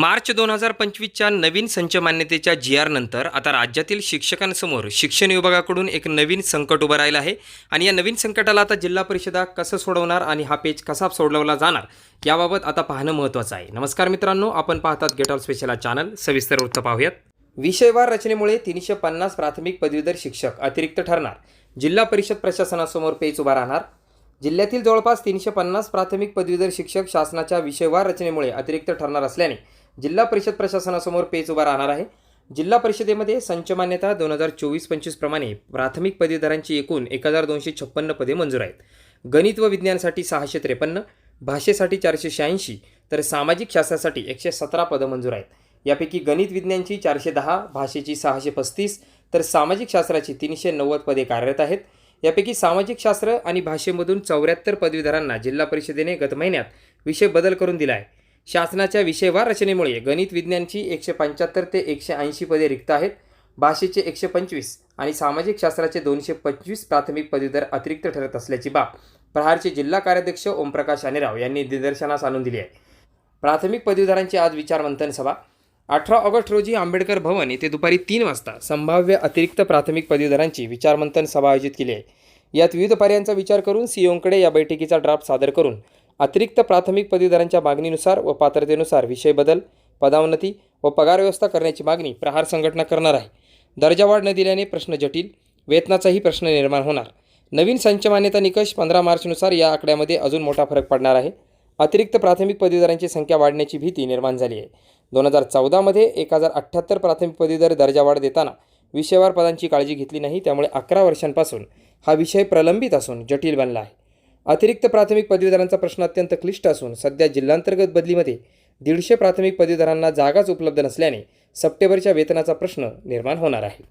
मार्च दोन हजार पंचवीसच्या नवीन संच मान्यतेच्या जी आर नंतर आता राज्यातील शिक्षकांसमोर शिक्षण विभागाकडून एक नवीन संकट उभं राहिलं आहे. आणि या नवीन संकटाला आता जिल्हा परिषदा कसं सोडवणार आणि हा पेज कसा सोडवला जाणार याबाबत आता पाहणं महत्त्वाचं आहे. नमस्कार मित्रांनो आपण पाहतात गेट ऑल स्पेशल चॅनल सविस्तर वृत्त पाहूयात. विषयवार रचनेमुळे तीनशे पन्नास प्राथमिक पदवीधर शिक्षक अतिरिक्त ठरणार. जिल्हा परिषद प्रशासनासमोर पेच उभा राहणार. जिल्ह्यातील जवळपास तीनशे पन्नास प्राथमिक पदवीधर शिक्षक शासनाच्या विषयवार रचनेमुळे अतिरिक्त ठरणार असल्याने जिल्हा परिषद प्रशासनासमोर पेच उभा राहणार आहे. जिल्हा परिषदेमध्ये संच मान्यता दोन हजार चोवीस पंचवीसप्रमाणे प्राथमिक पदवीधरांची एकूण एक हजार दोनशे छप्पन्न पदे मंजूर आहेत. गणित व विज्ञानासाठी सहाशे त्रेपन्न भाषेसाठी चारशे शहाऐंशी तर सामाजिक शास्त्रासाठी एकशे सतरा पदं मंजूर आहेत. यापैकी गणित विज्ञानची चारशे दहा भाषेची सहाशे पस्तीस तर सामाजिक शास्त्राची तीनशे नव्वद पदे कार्यरत आहेत. यापैकी सामाजिक शास्त्र आणि भाषेमधून चौऱ्याहत्तर पदवीधरांना जिल्हा परिषदेने गत महिन्यात विषय बदल करून दिला आहे. शासनाच्या विषयवार रचनेमुळे गणित विज्ञानची एकशे पंच्याहत्तर ते एकशे ऐंशी पदे रिक्त आहेत. भाषेचे एकशे पंचवीस आणि सामाजिक शास्त्राचे दोनशे पंचवीस प्राथमिक पदवीधर अतिरिक्त ठरत असल्याची बाब प्रहारचे जिल्हा कार्याध्यक्ष ओमप्रकाश अनेराव यांनी निदर्शनास आणून दिली आहे. प्राथमिक पदवीधरांची आज विचारमंथन सभा. अठरा ऑगस्ट रोजी आंबेडकर भवन येथे दुपारी तीन वाजता संभाव्य अतिरिक्त प्राथमिक पदवीधरांची विचारमंथन सभा आयोजित केली आहे. यात विविध पर्यायांचा विचार करून सीओंकडे या बैठकीचा ड्राफ्ट सादर करून अतिरिक्त प्राथमिक पदवीधरांच्या मागणीनुसार व पात्रतेनुसार विषय बदल पदावनती व पगार व्यवस्था करण्याची मागणी प्रहार संघटना करणार आहे. दर्जावाढ न दिल्याने प्रश्न जटिल वेतनाचाही प्रश्न निर्माण होणार. नवीन संच मान्यता निकष पंधरा मार्चनुसार या आकड्यामध्ये अजून मोठा फरक पडणार आहे. अतिरिक्त प्राथमिक पदवीधरांची संख्या वाढण्याची भीती निर्माण झाली आहे. दोन हजार चौदामध्ये एक हजार अठ्ठ्याहत्तर प्राथमिक पदवीधर दर्जावाढ देताना विषयवार पदांची काळजी घेतली नाही त्यामुळे अकरा वर्षांपासून हा विषय प्रलंबित असून जटिल बनला आहे. अतिरिक्त प्राथमिक पदवीधरांचा प्रश्न अत्यंत क्लिष्ट असून सध्या जिल्हांतर्गत बदलीमध्ये दीडशे प्राथमिक पदवीधरांना जागाच उपलब्ध नसल्याने सप्टेंबरच्या वेतनाचा प्रश्न निर्माण होणार आहे.